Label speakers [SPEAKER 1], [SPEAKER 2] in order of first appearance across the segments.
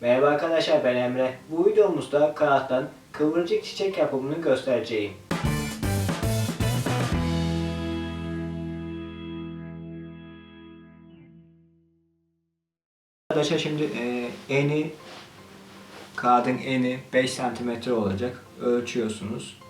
[SPEAKER 1] Merhaba arkadaşlar ben Emre. Bu videomuzda kağıttan kıvırcık çiçek yapımını göstereceğim. Arkadaşlar şimdi e, eni kağıdın eni 5 cm olacak. Ölçüyorsunuz.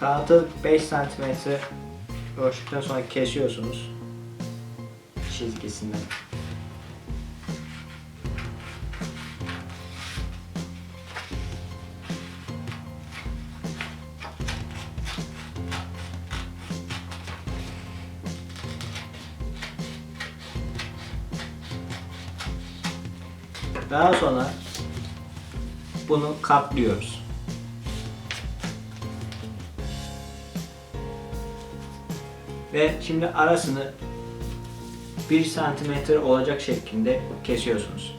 [SPEAKER 1] Kağıdı 5 cm ölçtükten sonra kesiyorsunuz çizgisinden. Daha sonra bunu katlıyoruz. Ve şimdi arasını 1 santimetre olacak şeklinde kesiyorsunuz.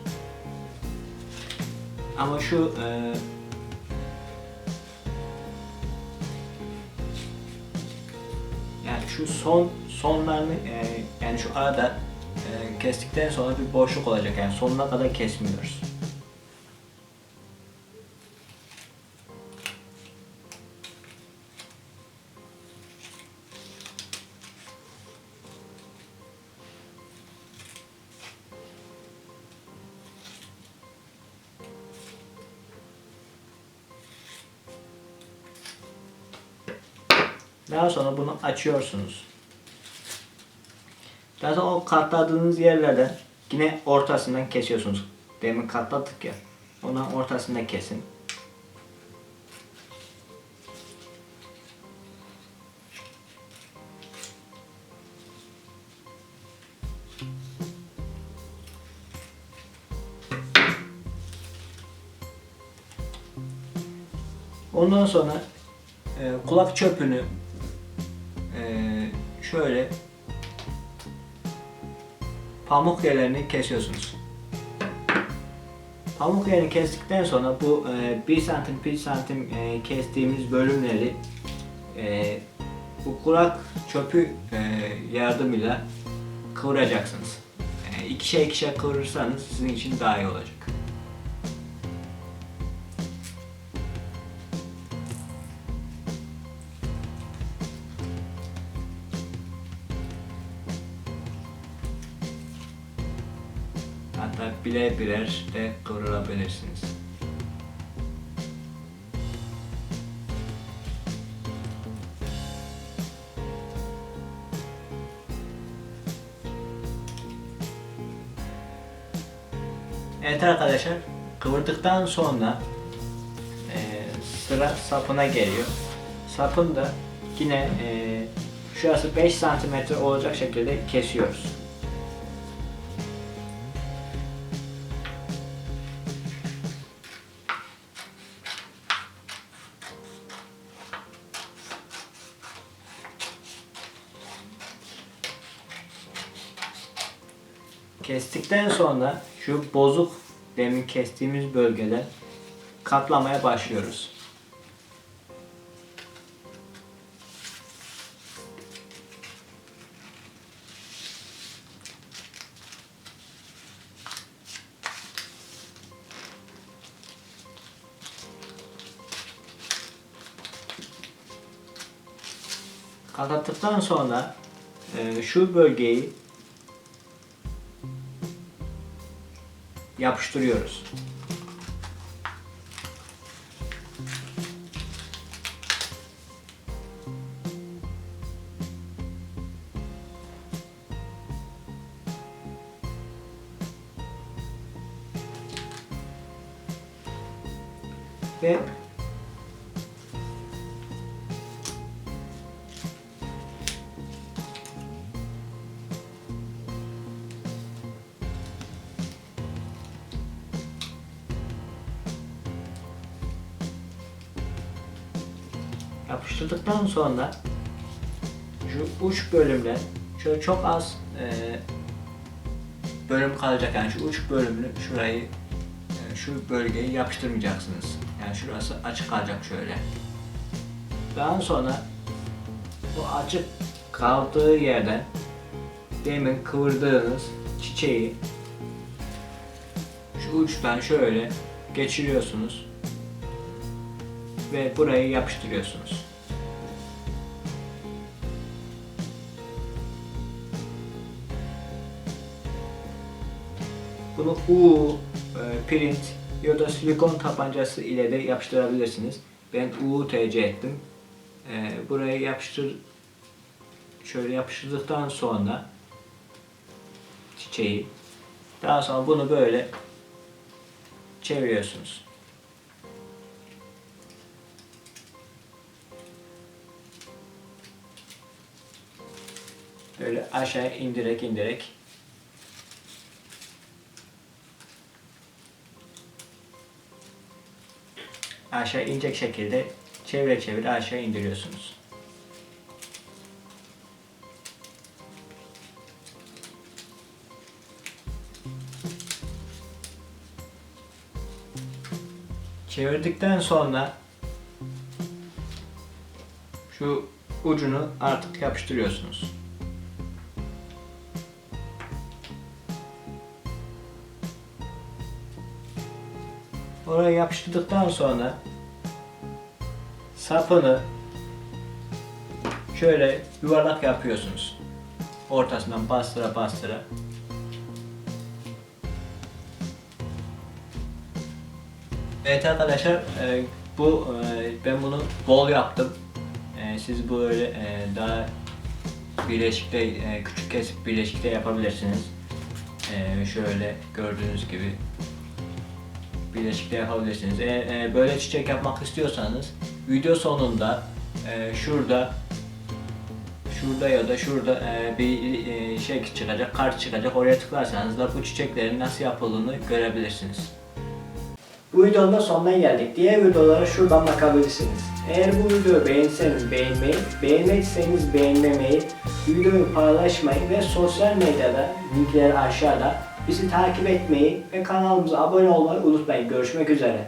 [SPEAKER 1] Ama şu e, yani şu son sonlarını e, yani şu arada e, kestikten sonra bir boşluk olacak yani sonuna kadar kesmiyoruz. Daha sonra bunu açıyorsunuz. Daha sonra o katladığınız yerlerden yine ortasından kesiyorsunuz. Demin katladık ya. Onun ortasında kesin. Ondan sonra e, kulak çöpünü şöyle pamuk yerlerini kesiyorsunuz. Pamuk yerini kestikten sonra bu e, 1 santim 1 santim e, kestiğimiz bölümleri e, bu kulak çöpü e, yardımıyla kıvıracaksınız. E, ikişer ikişer kıvırırsanız sizin için daha iyi olacak. Hatta birer birer de kıvırabilirsiniz. Evet arkadaşlar kıvırdıktan sonra e, sıra sapına geliyor. Sapını da yine e, şurası 5 santimetre olacak şekilde kesiyoruz. Kestikten sonra şu bozuk demin kestiğimiz bölgede katlamaya başlıyoruz. Katlattıktan sonra e, şu bölgeyi yapıştırıyoruz. Ve Yapıştırdıktan sonra şu uç bölümden şöyle çok az e, bölüm kalacak yani şu uç bölümünü şurayı e, şu bölgeyi yapıştırmayacaksınız. Yani şurası açık kalacak şöyle. Daha sonra bu açık kaldığı yerden demin kıvırdığınız çiçeği şu uçtan şöyle geçiriyorsunuz ve burayı yapıştırıyorsunuz. Bunu U, e, print ya da silikon tabancası ile de yapıştırabilirsiniz. Ben U tercih ettim. E, buraya yapıştır şöyle yapıştırdıktan sonra çiçeği daha sonra bunu böyle çeviriyorsunuz. Böyle aşağı indirek indirek aşağı inecek şekilde çevire çevire aşağı indiriyorsunuz. Çevirdikten sonra şu ucunu artık yapıştırıyorsunuz. Oraya yapıştırdıktan sonra sapını şöyle yuvarlak yapıyorsunuz. Ortasından bastıra bastıra. Evet arkadaşlar e, bu e, ben bunu bol yaptım. E, siz bu öyle e, daha birleşikte e, küçük kesip birleşikte yapabilirsiniz. E, şöyle gördüğünüz gibi birleşikte yapabilirsiniz. Eğer e, böyle çiçek yapmak istiyorsanız video sonunda e, şurada şurada ya da şurada e, bir e, şey çıkacak, kart çıkacak. Oraya tıklarsanız da bu çiçeklerin nasıl yapıldığını görebilirsiniz. Bu videonun da sonuna geldik. Diğer videolara şuradan bakabilirsiniz. Eğer bu videoyu beğenseniz beğenmeyi, beğenmezseniz beğenmemeyi, videoyu paylaşmayı ve sosyal medyada linkleri aşağıda bizi takip etmeyi ve kanalımıza abone olmayı unutmayın. Görüşmek üzere.